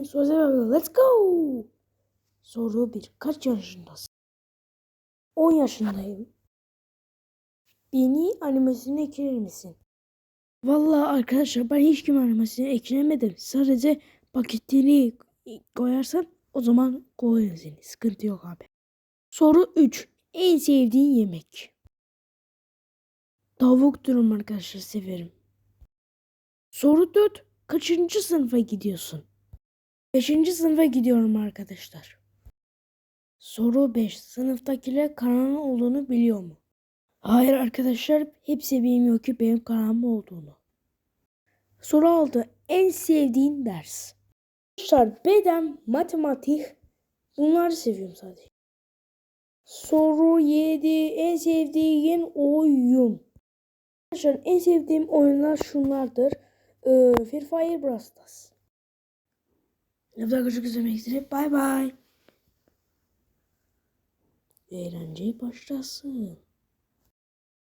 Online Sosyal Let's go. Soru 1. Kaç yaşındasın? 10 yaşındayım. Beni animasyona ekler misin? Vallahi arkadaşlar ben hiç kim animasyona eklemedim. Sadece paketini koyarsan o zaman koyarım seni. Sıkıntı yok abi. Soru 3. En sevdiğin yemek? Tavuk dürüm arkadaşlar severim. Soru 4. Kaçıncı sınıfa gidiyorsun? 5. sınıfa gidiyorum arkadaşlar. Soru 5. Sınıftakiler Karan olduğunu biliyor mu? Hayır arkadaşlar hepsi bilmiyor ki benim Karan olduğunu. Soru 6. En sevdiğin ders? Arkadaşlar beden, matematik bunları seviyorum sadece. Soru 7. En sevdiğin oyun? Arkadaşlar en sevdiğim oyunlar şunlardır. Ee, Free Fire Brawl Stars. Yapacak küçük izlemek Bye bye. Eğlence başlasın.